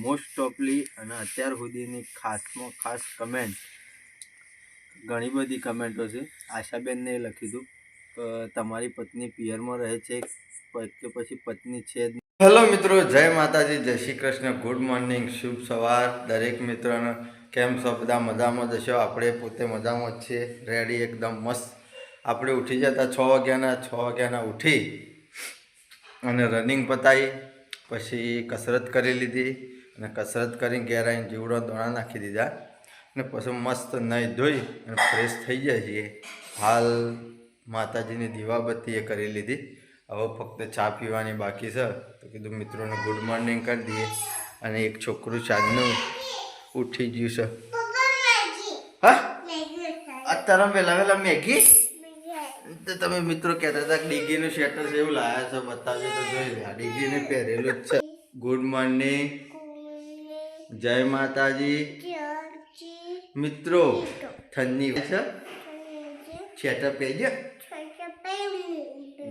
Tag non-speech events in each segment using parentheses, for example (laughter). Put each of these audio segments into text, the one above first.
Most ઓફલી અને અત્યાર સુધીની ખાસમાં ખાસ કમેન્ટ ઘણી બધી કમેન્ટો છે. આશાબેનને લખી દઉં. કે તમારી પત્ની પિયરમાં રહે છે કે પછી પત્ની છે જ હેલો મિત્રો, જય માતાજી, જય શ્રી કૃષ્ણ. ગુડ મોર્નિંગ શુભ સવાર. દરેક મિત્રોને કેમ છો? બધા મજામાં જશો આપણે પોતે મજામાં જ છીએ. રેડી એકદમ મસ્ત. આપણે ઉઠી જતા છ વાગ્યાના છ વાગ્યાના ઉઠી અને રનિંગ પતાવી, પછી કસરત કરી લીધી. અને કસરત કરીને ઘેર જીવડો દોણા નાખી દીધા અને પછી મસ્ત નહીં ધોઈ અને ફ્રેશ થઈ જાય છીએ હાલ માતાજીની દીવાબત્તી એ કરી લીધી. હવે ફક્ત ચા પીવાની બાકી છે. તો કીધું મિત્રોને ગુડ મોર્નિંગ કરી દઈએ. અને એક છોકરું ચાંદનું ઉઠી ગયું છે. હા? અત્યારે વહેલા વહેલા મેગી? તો તમે મિત્રો કહેતા હતા ડીગીનું શેટર એવું લાયા છો. બતાવજો તો જોઈ લે. ડીગીને પહેરેલું જ છે. ગુડ મોર્નિંગ જય માતાજી. મિત્રો, ઠંડી છે? શેટર પહેરજો.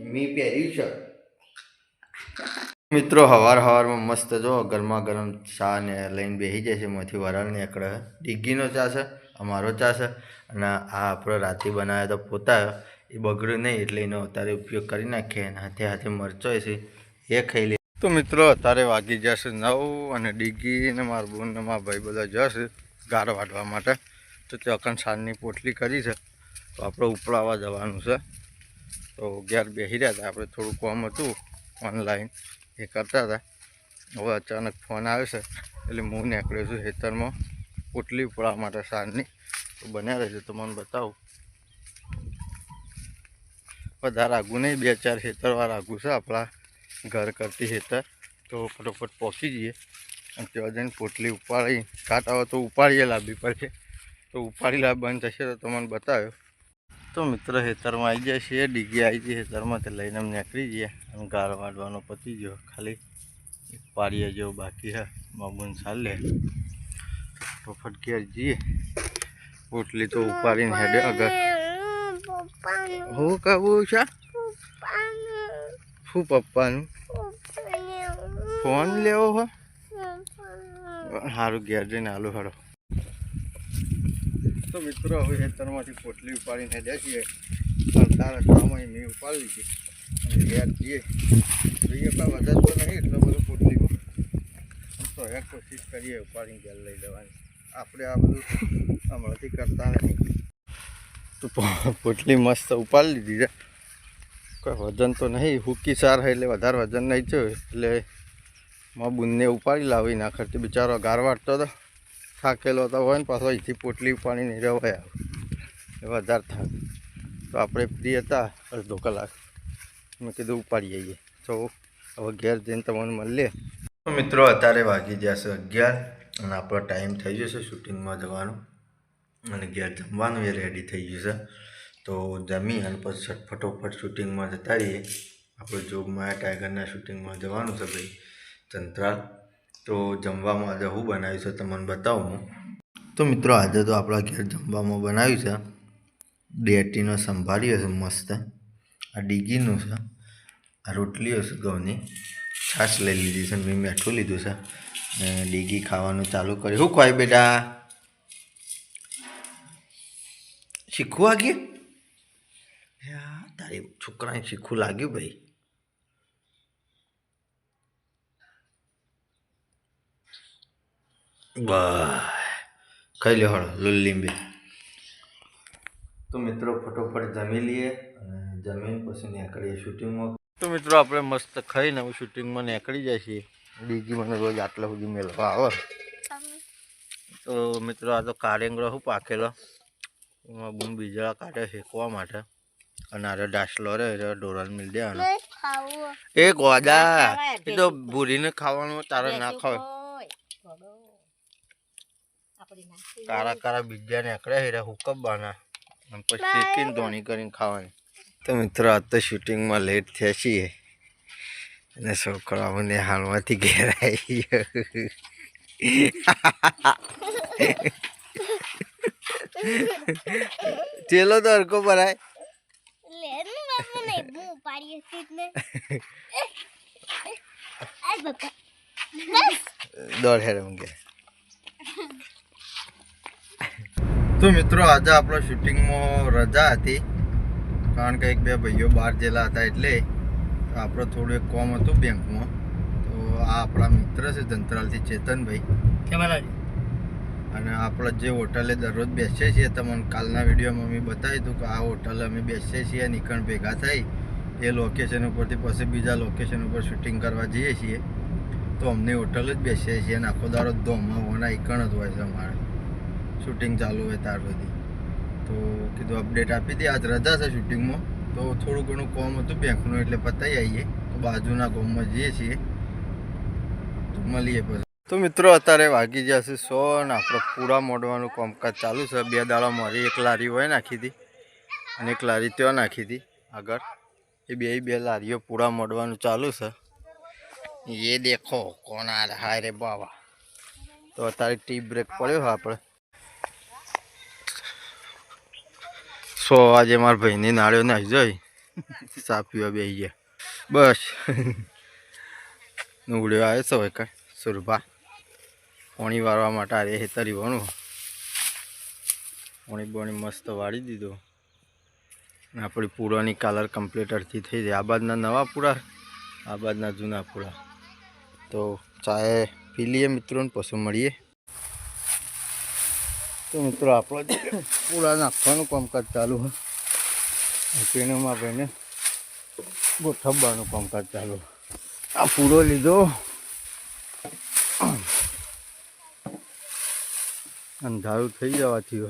મી પહેર્યું છે. મિત્રો, હવાર હવારમાં મસ્ત જો, ગરમા ગરમ ચા ને લઈને બેસી જાય છે, મોથી વરાળ નીકળે ડીગીનો ચા છે, અમારો ચા છે, અને આ આપણો રાતે બનાવ્યો તો પોતા એ બગડ્યું નહીં, એટલે એનો અત્યારે ઉપયોગ કરી નાખીએ અને હાથે હાથે મરચો છે, એ ખાઈ લે તો મિત્રો, અત્યારે વાગી જશે નવ અને ડીગી ને મારા બોન ને મારા ભાઈ બધા જશે ગાર વાટવા માટે. તો તે અકન સાંજની પોટલી કરી છે. તો આપણે ઉપડાવવા જવાનું છે. તો ઘેર બેસી રહ્યા હતા. આપણે થોડું કોમ હતું ઓનલાઈન. એ કરતા હતા. હવે અચાનક ફોન આવે છે. એટલે હું નીકળ્યો છું ખેતરમાં પોટલી ઉપડાવવા માટે સાંજની. તો બન્યા રહેશે તો મને બતાવું. વધારે આગું નહીં બે ચાર ખેતરવાર આગું છે આપણા. ઘર કરતી હેતર તો ફટોફટ પહોંચી જઈએ. અને ત્યાં જઈને પોટલી ઉપાડી કાંટા હોય તો ઉપાડીએ લાવવી પડશે તો ઉપાડી લાવ બંધ થશે તો તમને બતાવ્યો. તો મિત્ર હેતરમાં આવી જાય છે ડીગી આવી જાય હેતરમાં તે લઈને અમે નીકળી જઈએ અને ગાળ વાળવાનો પતી ગયો. ખાલી એક પાડીએ જેવો બાકી છે. બાબુને લે. ફટોફટ ઘેર જઈએ. પોટલી તો ઉપાડીને હેડે અગર હું કહું છે? શું પપ્પાનું? ફોન લેવો હો. સારું ઘેર જઈને હાલો હડો તો મિત્રો, હવે ખેતરમાંથી પોટલી ઉપાડીને પણ તારા કામમાં મેં ઉપાડી લીધી. ઘેર જઈએ. જોઈએ પણ વધારે તો નહીં, એટલો બધો પોટલીમાં તો એક કોશિશ કરીએ ઉપાડીને ઘેર લઈ લેવાની. આપણે આ બધું હમણાંથી કરતા નથી. તો પોટલી મસ્ત ઉપાડી લીધી છે. કોઈ વજન તો નહીં, હુકી સાર એટલે વધારે વજન નહીં થયું. એટલે માં બુનને ઉપાડી લાવી નાખરતી બિચારો ગાર વાટતો હતો થાકેલો તો હોય ને, પાછો અહીંથી પોટલી પાણી નહીં રહેવાય એ વધારે થાક. તો આપણે ફ્રી હતા, અડધો કલાક. મેં કીધું ઉપાડી આવીએ. તો હવે ઘેર જઈને તમને મળીએ મિત્રો, અત્યારે વાગી જશે અગિયાર અને આપણો ટાઈમ થઈ જશે શૂટિંગમાં જવાનું. અને ઘેર જમવાનું એ રેડી થઈ ગયું છે. તો જમી અને પછી ફટોફટ શૂટિંગમાં જતા રહીએ. આપણે જોગમાં ટાઈગરના શૂટિંગમાં જવાનું છે ભાઈ ચંત્રાલ તો જમવામાં આજે હું બનાવ્યું છે તમને બતાવું હું. તો મિત્રો આજે તો આપણા ઘેર જમવામાં બનાવ્યું છે. ડેટીનો સંભાળ્યો છે મસ્ત. આ ડીગીનું છે. આ રોટલીઓ છે ઘઉંની. છાશ લઈ લીધી છે મેં મીઠું લીધું છે. ને ડીગી ખાવાનું ચાલુ કર્યું. શું ખવાય બેટા? શીખવા વાગ્યું યા, તારી છોકરાને શીખવું લાગ્યું ભાઈ. બસ ખાઈ લે હળ લુલ્લીંબી તો મિત્રો ફટોફટ જમી લઈએ અને જમીન પછી નીકળીએ શૂટિંગમાં. તો મિત્રો આપણે મસ્ત ખાઈને હું શૂટિંગમાં નીકળી જાય છીએ બીજી મને રોજ આટલા સુધી મેળવા આવે. તો મિત્રો આ તો કારેંગળો શું પાકેલો? એમાં બૂમ બીજળા કાઢે શેકવા માટે. અને આરે ડાસલો રે ઢોરાને મિલ દેવાનો. એ ગોદા એ તો ભૂરીને ખાવાનું તારે ના ખાવ કારા કારા બીજા નીકળે એટલે હુકમ અને પછી શેકીને ધોણી કરીને ખાવાની. તો મિત્રો આજ તો શૂટિંગમાં લેટ થયા છીએ. અને છોકરાઓને હાલમાંથી ઘેર આવી (laughs) ચેલો તો હરકો ભરાય લેનું બાપુ નહીં હું પાડી હતી ને આય બાપા (laughs) દોડ કે તો મિત્રો આજે આપણો શૂટિંગમાં રજા હતી. કારણ કે એક બે ભાઈઓ બહાર ગયેલા હતા એટલે આપણો થોડું એક કોમ હતું બેંકમાં. તો આ આપણા મિત્ર છે જંતરાલથી ચેતનભાઈ. અને આપણે જે હોટલે દરરોજ બેસીએ છીએ તમને કાલના વિડીયોમાં અમે બતાવ્યું હતું કે આ હોટલે અમે બેસીએ છીએ નીકળ ભેગા થઈ એ લોકેશન ઉપરથી પછી બીજા લોકેશન ઉપર શૂટિંગ કરવા જઈએ છીએ. તો અમને હોટલ જ બેસીએ છીએ અને આખો દાડો ધોમાં હોના એકણ જ હોય છે અમારે. શૂટિંગ ચાલુ હોય ત્યાર સુધી. તો કીધું અપડેટ આપી દે. આજ રજા છે શૂટિંગમાં તો થોડું ઘણું કોમ હતું બેંકનું એટલે પતાવી આવીએ. તો બાજુના કોમમાં જઈએ છીએ. તો મળીએ પછી. તો મિત્રો અત્યારે વાગી ગયા છે સો ને આપણે પૂરા મોડવાનું કામકાજ ચાલુ છે. બે દાડા મારી એક લારી હોય નાખી હતી. અને એક લારી ત્યાં નાખી હતી આગળ. એ બે બે લારીઓ પૂરા મોડવાનું ચાલુ છે. એ દેખો કોણ આ હાય રે બાવા. તો અત્યારે ટી બ્રેક પડ્યો હા આપણે. સો આજે મારા ભાઈની નાળ્યો ને જોઈ સાપીઓ બેસી ગયા. બસ. નુગડ્યો આવે છે હોય કાંઈ. સુરભા. પોણી વાળવા માટે આ રે હેતરી વણું પોણી બોણી મસ્ત વાળી દીધું. આપણી પૂરાની કાલર કમ્પ્લીટ અડધી થઈ જાય. આ બાજના નવા પૂરા, આ બાજના જૂના પૂરા. તો ચાય પી લઈએ મિત્રોને પછી મળીએ. તો મિત્રો આપણો પૂરા નાખવાનું કામકાજ ચાલુ હોય પેણમાં ભાઈને ગોઠવવાનું કામકાજ ચાલુ આ પૂરો લીધો. અંધારું થઈ જવાથી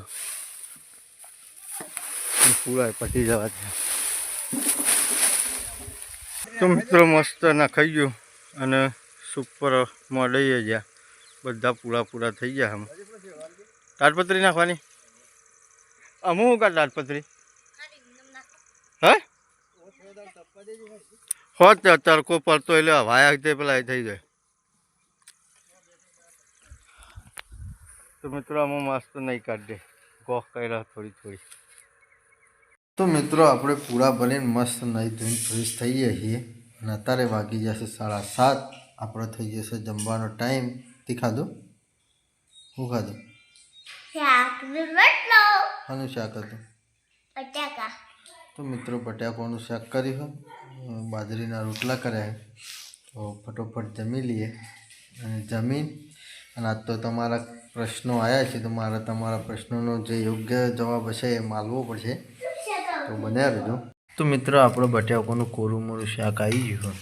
પૂરા પટી જવાથી તો મિત્રો મસ્ત નાખાઈ ગયું અને સુપરમાં લઈએ ગયા બધા પૂરા પૂરા થઈ ગયા આમ તાડપત્રી નાખવાની? અમુક કા તાડપત્રી હે? હોત તડકો પડતો એટલે હવાયા તે પેલા થઈ જાય. તો મિત્રો આમાં મસ્ત નહીં કાઢે ગોખ કર્યા થોડી થોડી. તો મિત્રો આપણે પૂરા ભરીને મસ્ત નહીં ધોઈને ફ્રેશ થઈએ છીએ. અને અત્યારે વાગી જશે સાડા સાત. આપણે થઈ જશે જમવાનો ટાઈમ તે ખાધું? શું ખાધું? શાક શાનું શાક હતું? તો મિત્રો બટાકોનું શાક કર્યું બાજરીના રોટલા કર્યા તો ફટોફટ જમી લઈએ અને જમીન. અને આજ તો તમારા પ્રશ્નો આવ્યા છે તો મારે તમારા પ્રશ્નોનો જે યોગ્ય જવાબ હશે એ માલવો પડશે. તો બનાવી રહેજો તો મિત્રો આપણો બટાકોનું કોરું મોરું શાક આવી ગયું.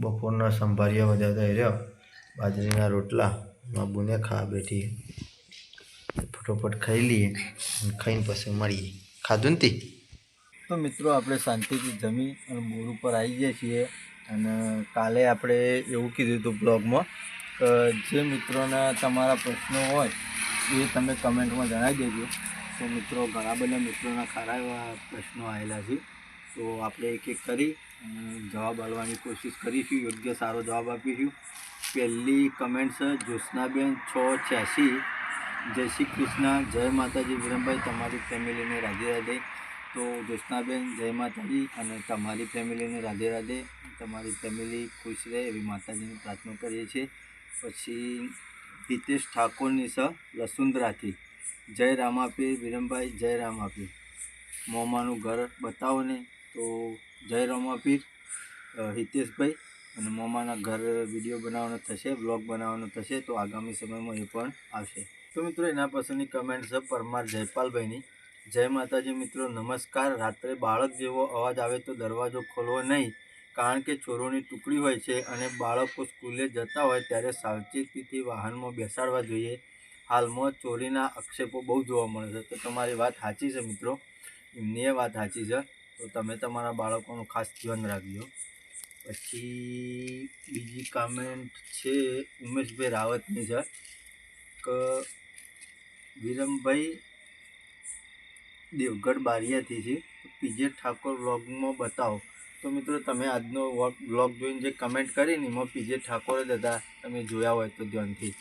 બપોરના સંભાળ્યા બધા રહ્યો બાજરીના રોટલા બાબુને ખા બેઠી. ફટોફટ ખાઈ લઈએ ખાઈને પછી મળીએ. ખાધું ને તી? તો મિત્રો આપણે શાંતિથી જમી અને બોર ઉપર આવી જઈએ છીએ. અને કાલે આપણે એવું કીધું હતું બ્લોગમાં કે જે મિત્રોના તમારા પ્રશ્નો હોય એ તમે કમેન્ટમાં જણાવી દેજો. તો મિત્રો, ઘણા બધા મિત્રોના ખારા એવા પ્રશ્નો આવેલા છે. તો આપણે એક એક કરી જવાબ આપવાની કોશિશ કરીશું, યોગ્ય સારો જવાબ આપીશું. પહેલી કમેન્ટ છે, જ્યોત્સનાબેન છ છ્યાસી. જય શ્રી કૃષ્ણ, જય માતાજી. વિરમભાઈ, તમારી ફેમિલીને રાધે રાધે. તો જ્યોત્સનાબેન, જય માતાજી અને તમારી ફેમિલીને રાધે રાધે. તમારી ફેમિલી ખુશ રહે એવી માતાજીની પ્રાર્થના કરીએ છીએ. પછી હિતેશ ઠાકોરની સ લસુંદરાથી જય રામાપીર વિરમભાઈ, જય રામાપીર મોમાનું ઘર બતાવો ને તો જય રામાપીર હિતેશભાઈ. અને મોમાના ઘર વીડિયો બનાવવાનો થશે, બ્લોગ બનાવવાનો થશે, તો આગામી સમયમાં એ પણ આવશે. તો મિત્રો, એના પછીની કમેન્ટ છે પરમાર જયપાલભાઈની. જય માતાજી મિત્રો, નમસ્કાર. રાત્રે બાળક જેવો અવાજ આવે તો દરવાજો ખોલવો નહીં, કારણ કે ચોરોની ટુકડી હોય છે અને બાળકો સ્કૂલે જતા હોય ત્યારે સાવચેતીથી વાહનમાં બેસાડવા જોઈએ. હાલમાં ચોરીના આક્ષેપો બહુ જોવા મળે છે. તો તમારી વાત સાચી છે મિત્રો. એમની એ વાત સાચી છે. તો તમે તમારા બાળકોનું ખાસ ધ્યાન રાખજો. પછી બીજી કમેન્ટ છે ઉમેશભાઈ રાવતની છે કે વિરમભાઈ દેવગઢ બારિયાથી છે. પીજે ઠાકોર વ્લોગમાં બતાવો. તો મિત્રો તમે આજનો વ્લોગ જોઈને જે કમેન્ટ કરી ને એમાં પીજે ઠાકોર જ હતા. તમે જોયા હોય તો ધ્યાનથી.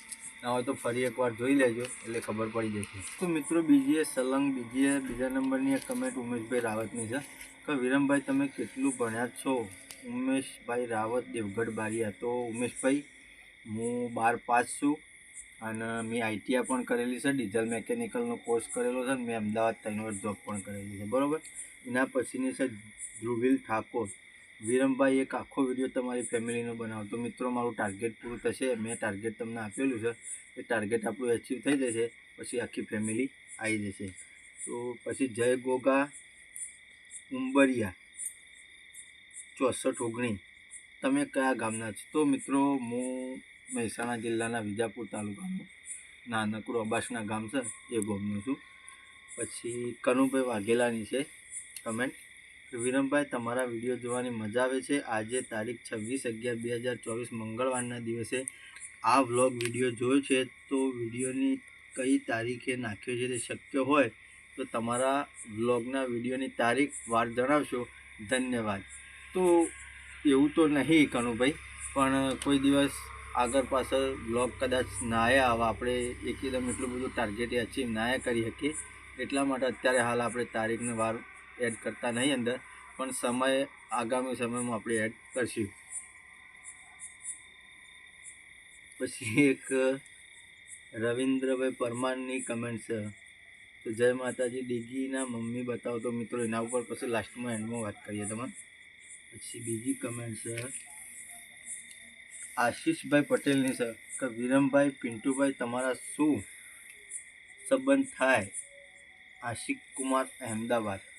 ના હોય તો ફરી એકવાર જોઈ લેજો, એટલે ખબર પડી જશે. તો મિત્રો, બીજી સલંગ, બીજી બીજા નંબરની એક કમેન્ટ ઉમેશભાઈ રાવતની છે. કે વિરમભાઈ, તમે કેટલું ભણ્યા છો? ઉમેશભાઈ રાવત, દેવગઢ બારિયા. તો ઉમેશભાઈ, હું બાર પાસ છું અને મેં આઈટીઆઈ પણ કરેલી છે. ડીઝલ મેકેનિકલનો કોર્સ કરેલો છે અને મેં અમદાવાદ ત્રણ વર્ષ જોબ પણ કરેલી છે. બરાબર? એના પછીની છે ધ્રુવિલ ઠાકોર. વિરમભાઈ, એક આખો વીડિયો તમારી ફેમિલીનો બનાવો. તો મિત્રો, મારું ટાર્ગેટ પૂરું થશે. મેં ટાર્ગેટ તમને આપેલું છે. એ ટાર્ગેટ આપણું એચીવ થઈ જશે. પછી આખી ફેમિલી આવી જશે. તો પછી જય ગોગા ઉંબરિયા, ચોસઠ ઓગણીસ તમે કયા ગામના છો? તો મિત્રો, હું મહેસાણા જિલ્લાના વિજાપુર તાલુકાનું, નાનકડું અબાસના ગામ છે. એ ગામનું છું. પછી કનુભાઈ વાઘેલાની છે. કમેન્ટ વિરમભાઈ, તમારા વીડિયો જોવાની મજા આવે છે. આજે તારીખ છવ્વીસ અગિયાર બે હજાર ચોવીસ, મંગળવારના દિવસે આ વ્લોગ વીડિયો જોયો છે. તો વિડીયોની કઈ તારીખે નાખ્યો છે તે શક્ય હોય તો તમારા વ્લોગના વિડીયોની તારીખ વાર જણાવશો. ધન્યવાદ. તો એવું તો નહીં કનુભાઈ, પણ કોઈ દિવસ આગળ પાછળ બ્લોગ કદાચ નાયા આવે, આપણે એકદમ એટલું બધું ટાર્ગેટ અચીવ નાયા કરી શકીએ. એટલા માટે અત્યારે હાલ આપણે તારીખને વાર એડ કરતા નહીં અંદર, પણ સમય, આગામી સમયમાં આપણે એડ કરશું. પછી એક, રવિન્દ્રભાઈ પરમારની કમેન્ટ છે. તો જય માતાજી, ડીગીના મમ્મી બતાવો તો મિત્રો, એના ઉપર પછી લાસ્ટમાં એન્ડમાં વાત કરીએ તમે પછી બીજી કમેન્ટ છે, આશીષભાઈ પટેલની છે કે વિરમભાઈ, પિન્ટુભાઈ, તમારા શું સંબંધ થાય? આશિક કુમાર, અહેમદાબાદ.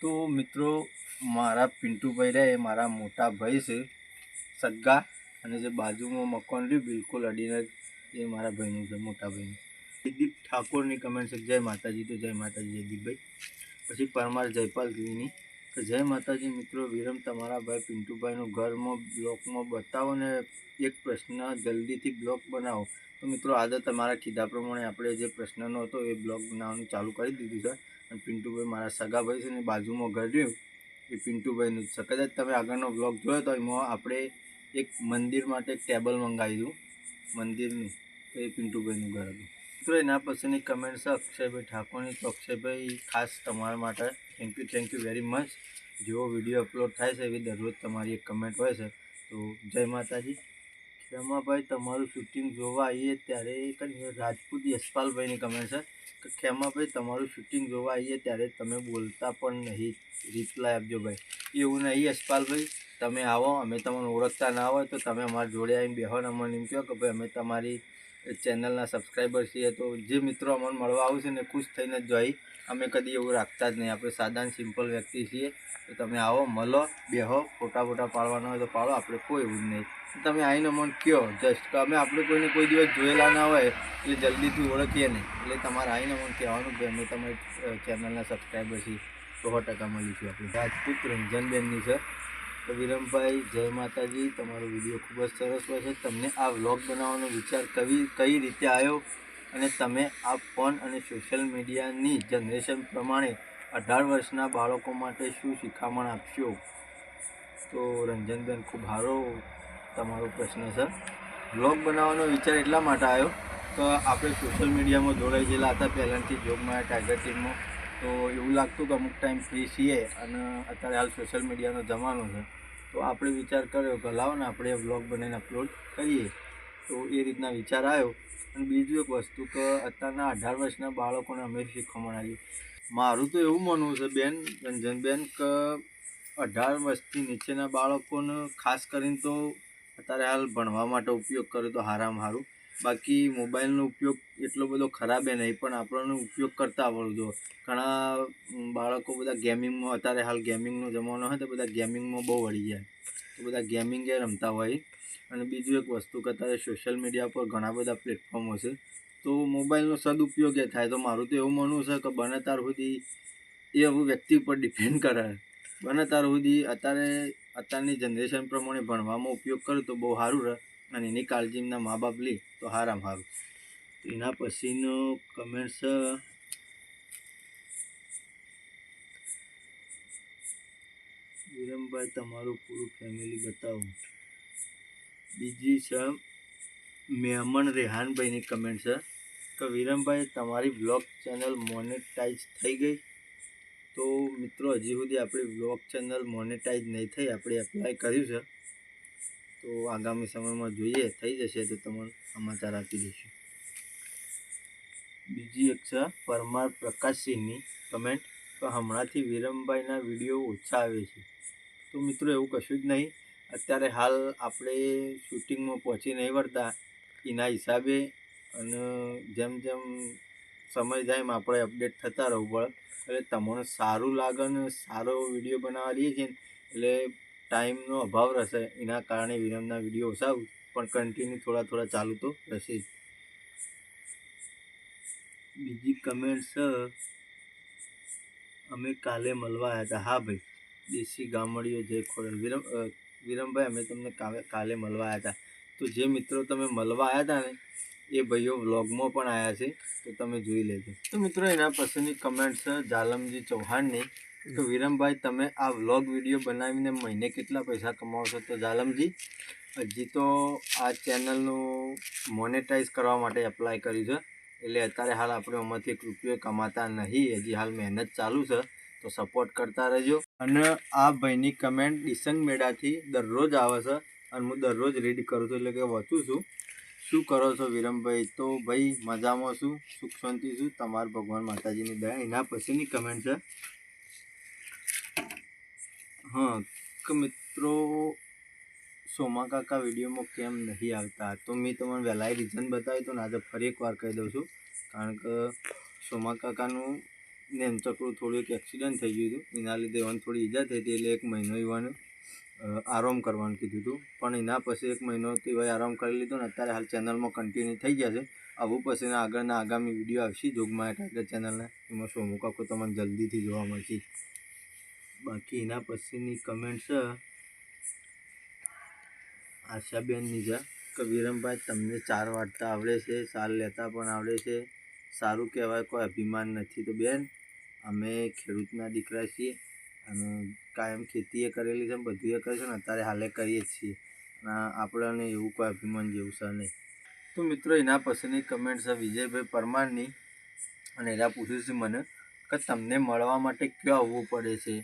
તો મિત્રો, મારા પિન્ટુભાઈ રહે એ મારા મોટા ભાઈ છે સગ્ગા અને જે બાજુમાં મકાન રહ્યું, બિલકુલ અડીને એ મારા ભાઈનું છે, મોટા ભાઈનું. જયદીપ ઠાકોરની કમેન્ટ છે, જય માતાજી, તો જય માતાજી, જયદીપભાઈ. પછી પરમાર જયપાલગીરીની. તો જય માતાજી મિત્રો, વિરમ, તમારા ભાઈ પિન્ટુભાઈનું ઘરમાં, બ્લોકમાં બતાવો ને એક પ્રશ્ન જલ્દીથી બ્લોક બનાવો. તો મિત્રો, આજે તમારા કીધા પ્રમાણે આપણે જે પ્રશ્નનો હતો એ બ્લોગ બનાવવાનું ચાલુ કરી દીધું છે. અને પિન્ટુભાઈ મારા સગાભાઈ છે ને બાજુમાં ઘર રહ્યું. એ પિન્ટુભાઈનું છે કદાચ તમે આગળનો બ્લોગ જોયો તો એમાં આપણે એક મંદિર માટે એક ટેબલ મંગાવી દીધું મંદિરનું. તો એ પિન્ટુભાઈનું ઘર હતું. મિત્રો, એના પછીની કમેન્ટ છે અક્ષયભાઈ ઠાકોરની. તો અક્ષયભાઈ, ખાસ તમારા માટે thank you thank you very much જેવો વીડિયો અપલોડ થાય છે એવી દરરોજ તમારી એક કમેન્ટ હોય છે. તો જય માતાજી. ખેમાભાઈ તમારું શૂટિંગ જોવા આવીએ ત્યારે એક રાજપૂત યશપાલભાઈની કમેન્ટ છે કે ખેમાભાઈ તમારું શૂટિંગ જોવા આવીએ ત્યારે તમે બોલતા પણ નહીં. રિપ્લાય આપજો ભાઈ. એવું નહીં, યશપાલભાઈ, તમે આવો, અમે તમને ઓળખતા ના હોય તો તમે અમારા જોડે આવીને બેહો ને અમને કહો કે ભાઈ અમે તમારી ચેનલના સબસ્ક્રાઈબર છીએ તો જે મિત્રો અમને મળવા આવશે ને, ખુશ થઈને જ જોઈ. અમે કદી એવું રાખતા જ નહીં. આપણે સાદા સિમ્પલ વ્યક્તિ છીએ. તો તમે આવો, મળો, બેહો, ફોટા ફોટા પાડવાના હોય તો પાડો. આપણે કોઈ એવું જ નહીં. તમે આવીને મને કહો જસ્ટ કે અમે આપણે કોઈને કોઈ દિવસ જોયેલા ના હોય, એટલે જલ્દીથી ઓળખીએ નહીં. એટલે તમારે આવીને મને કહેવાનું કે અમે તમે ચેનલના સબસ્ક્રાઈબર છીએ. સો ટકા મળીશું આપણે. રાજપૂત રંજનબેનની છે. તો વિરમભાઈ, જય માતાજી. તમારો વીડિયો ખૂબ જ સરસ હોય છે. તમને આ વ્લોગ બનાવવાનો વિચાર કવી, કઈ રીતે આવ્યો અને તમે આ ફોન અને સોશિયલ મીડિયાની જનરેશન પ્રમાણે અઢાર વર્ષના બાળકો માટે શું શિખામણ આપશો? તો રંજનબેન, ખૂબ સારો તમારો પ્રશ્ન છે. વ્લોગ બનાવવાનો વિચાર એટલા માટે આવ્યો કે આપણે સોશિયલ મીડિયામાં જોડાઈ ગયેલા હતા પહેલાંથી જોબમાં ટાઈગર ટીમમાં તો એવું લાગતું કે અમુક ટાઈમ ફ્રી છીએ અને અત્યારે હાલ સોશિયલ મીડિયાનો જમાનો છે. તો આપણે વિચાર કર્યો કે લાવો ને આપણે વ્લોગ બનાવીને અપલોડ કરીએ. તો એ રીતના વિચાર આવ્યો. અને બીજું એક વસ્તુ કે અત્યારના અઢાર વર્ષના બાળકોને અમે શીખવા આવી મારું તો એવું માનવું છે બેન, રંજનબેન, કે અઢાર વર્ષથી નીચેના બાળકોને ખાસ કરીને તો અત્યારે હાલ ભણવા માટે ઉપયોગ કરે તો હારામાં સારું બાકી મોબાઈલનો ઉપયોગ એટલો બધો ખરાબ એ નહીં, પણ આપણને ઉપયોગ કરતા આવડવું જો ઘણા બાળકો બધા ગેમિંગમાં, અત્યારે હાલ ગેમિંગનો જમાનો હોય તો બધા ગેમિંગમાં બહુ વળી જાય તો બધા ગેમિંગ એ રમતા હોય. અને બીજું એક વસ્તુ કે અત્યારે સોશિયલ મીડિયા પર ઘણા બધા પ્લેટફોર્મો છે. તો મોબાઈલનો સદુપયોગ એ થાય. તો મારું તો એવું માનવું છે કે બને ત્યાર સુધી એ હવે વ્યક્તિ ઉપર ડિપેન્ડ કરે. બને ત્યાર સુધી અત્યારે, અત્યારની જનરેશન પ્રમાણે ભણવામાં ઉપયોગ કરે તો બહુ સારું રહે. અને એની કાળજી એમના મા બાપ લે, તો હારામ સારું એના પછીનો કમેન્ટ છે, વિરમભાઈ, તમારું પૂરું ફેમિલી બતાવો. બીજી છે, મેમણ રેહાનભાઈની કમેન્ટ છે, કે વિરમભાઈ, તમારી બ્લોગ ચેનલ મોનેટાઈઝ થઈ ગઈ? તો મિત્રો, હજી સુધી આપણી બ્લોગ ચેનલ મોનેટાઈઝ નહીં થઈ, આપણે એપ્લાય કર્યું છે. તો આગામી સમયમાં જોઈએ, થઈ જશે તો તમને સમાચાર આપી દઈશું. બીજી એક છે, પરમાર પ્રકાશસિંહની કમેન્ટ તો હમણાંથી વિરમભાઈના વીડિયો ઓછા આવે છે. તો મિત્રો એવું કશું જ નહીં, અત્યારે હાલ આપણે શૂટિંગમાં પહોંચી નહીં વળતા. એના હિસાબે અને જેમ જેમ સમય જાય એમ આપણે અપડેટ થતા રહેવું પડે એટલે તમને સારું લાગે ને સારો વીડિયો બનાવવા દઈએ છીએ એટલે ટાઈમનો અભાવ રહેશે. એના કારણે વિરમના વીડિયો ઓછા પણ કન્ટિન્યુ થોડા થોડા ચાલુ તો રહેશે જ. બીજી કમેન્ટ્સ અમે કાલે મળવા આવ્યા હતા. હા ભાઈ, દેશી ગામડીઓ જે ખોરણ વિરમ વિરમભાઈ, અમે તમને કાલે મળવા આવ્યા હતા. તો જે મિત્રો તમે મળવા આવ્યા હતા ને, એ ભાઈઓ વ્લોગમાં પણ આવ્યા છે. તો તમે જોઈ લેજો. તો મિત્રો, એના પછીની કમેન્ટ્સ જાલમજી ચૌહાણની તો વિરમભાઈ, તમે આ વ્લોગ વીડિયો બનાવીને મહિને કેટલા પૈસા કમાવો છો તો જાલમજી હજી તો આ ચેનલનું મોનેટાઈઝ કરવા માટે એપ્લાય કર્યું છે. એટલે અત્યારે હાલ આપણે આમાંથી એક રૂપિયો કમાતા નહીં. હજી હાલ મહેનત ચાલુ છે, તો સપોર્ટ કરતા રહેજો. અને આ ભાઈની કમેન્ટ ડિસંગ મેળાથી દરરોજ આવે છે, અને હું દરરોજ રીડ કરું છું, એટલે કે વાંચું છું. શું કરો છો વિરમભાઈ? તો ભાઈ, મજામાં છું, સુખ શાંતિ છું. તમારા ભગવાન માતાજીની દયા, એના પછીની કમેન્ટ છે. હા, કે મિત્રો, સોમા કાકા વિડીયોમાં કેમ નહીં આવતા? તો મેં તમને વહેલાય રીઝન બતાવ્યું ને, આજે ફરી એક વાર કહી દઉં છું. કારણ કે સોમા કાકાનું નેમચકડું થોડું એક એક્સિડન્ટ થઈ ગયું હતું. એના લીધે એવાને થોડી ઈજા થઈ હતી, એટલે એક મહિનો એવાને આરામ કરવાનું કીધું હતું. પણ એના પછી એક મહિનો તો એવાય આરામ કરી લીધો ને, અત્યારે હાલ ચેનલમાં કન્ટિન્યુ થઈ ગયા છે. આવું પછીના આગળના આગામી વીડિયો આવશે જોગમાયા ટાઈગર ચેનલના એમાં સોમુ કાકો તમને જલ્દીથી જોવા મળશે. બાકી એના પછીની કમેન્ટ છે. આશાબેનની છે કે વિરમભાઈ તમને ચાર વાર્તા આવડે છે, સાર લેતા પણ આવડે છે. સારું કહેવાય, કોઈ અભિમાન નથી. તો બેન, અમે ખેડૂતના દીકરા છીએ અને કાયમ ખેતીએ કરેલી છે બધું એ કરીશું ને અત્યારે હાલે કરીએ જ છીએ. અને આપણને એવું કોઈ અભિમાન જેવું છે નહીં. તો મિત્રો, એના પછીની કમેન્ટ છે વિજયભાઈ પરમારની અને એના પૂછ્યું છે મને કે તમને મળવા માટે ક્યાં આવવું પડે છે?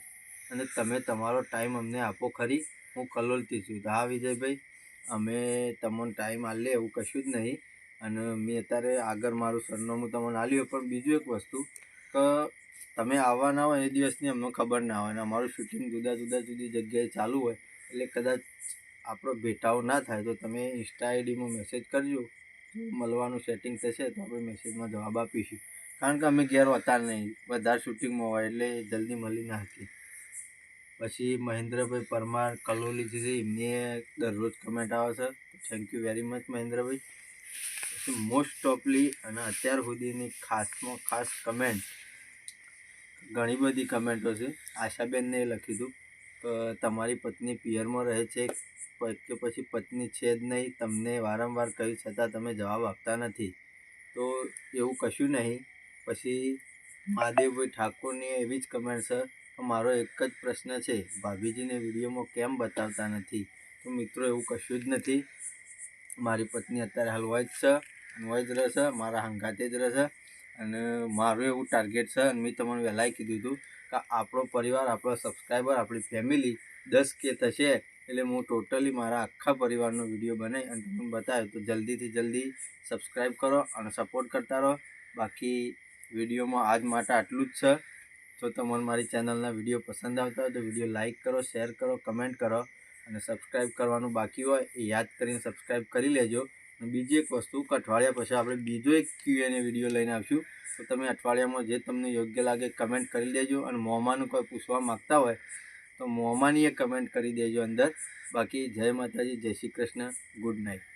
અને તમે તમારો ટાઈમ અમને આપો ખરી. હું કલોલથી છું. હા, વિજયભાઈ, અમે તમને ટાઈમ આલે એવું કશું જ નહીં. અને મેં અત્યારે આગળ મારું સરનામું તમને આલ્યું પણ બીજું એક વસ્તુ કે તમે આવવાના હોય એ દિવસની અમને ખબર ના હોય. અને અમારું શૂટિંગ જુદા જુદા જુદી જગ્યાએ ચાલુ હોય. એટલે કદાચ આપણો ભેટાવો ના થાય તો તમે ઇન્સ્ટા આઈડીમાં મેસેજ કરજો. મળવાનું સેટિંગ થશે તો આપણે મેસેજમાં જવાબ આપીશું. કારણ કે અમે ઘેર હોતા નહીં. વધારે શૂટિંગમાં હોય એટલે જલ્દી મળી ના હતી પછી મહેન્દ્રભાઈ પરમાર કલોલીથી છે. એમને દરરોજ કમેન્ટ આવે છે. થેન્ક યુ વેરી મચ મહેન્દ્રભાઈ. પછી મોસ્ટ ઓફલી અને અત્યાર સુધીની ખાસમાં ખાસ કમેન્ટ ઘણી બધી કમેન્ટો છે. આશાબેનને લખ્યું હતું કે તમારી પત્ની પિયરમાં રહે છે કે પછી પત્ની છે જ નહીં, તમને વારંવાર કહ્યું છતાં તમે જવાબ આપતા નથી. તો એવું કશું નહીં. પછી મહાદેવભાઈ ઠાકોરની એવી જ કમેન્ટ છે. મારો એક જ પ્રશ્ન છે, ભાભીજીને વિડીયોમાં કેમ બતાવતા નથી? તો મિત્રો, એવું કશું જ નથી. મારી પત્ની અત્યારે હાલ હોય જ છે હોય જ રહેશે મારા હંગાતે જ રહેશે અને મારું એવું ટાર્ગેટ છે, અને મેં તમને વહેલાય કીધું હતું કે આપણો પરિવાર, આપણો સબસ્ક્રાઈબર આપણી ફેમિલી દસ કે થશે, એટલે હું ટોટલી મારા આખા પરિવારનો વીડિયો બનાવી અને તમને બતાવ્યો. તો જલ્દીથી જલ્દી સબસ્ક્રાઈબ કરો અને સપોર્ટ કરતા રહો. બાકી વિડીયોમાં આજ માટે આટલું જ છે. જો તમને મારી ચેનલના વીડિયો પસંદ આવતા હોય તો વીડિયો લાઇક કરો, શેર કરો, કમેન્ટ કરો અને સબસ્ક્રાઈબ કરવાનું બાકી હોય એ યાદ કરીને સબસ્ક્રાઈબ કરી લેજો. અને બીજી એક વસ્તુ અઠવાડિયા પછી આપણે બીજો એક ક્યુએને વીડિયો લઈને આવશું. તો તમે અઠવાડિયામાં જે તમને યોગ્ય લાગે કમેન્ટ કરી દેજો અને મોમાનું કોઈ પૂછવા માગતા હોય તો મોમાની કમેન્ટ કરી દેજો અંદર. બાકી જય માતાજી, જય શ્રી કૃષ્ણ, ગુડ નાઇટ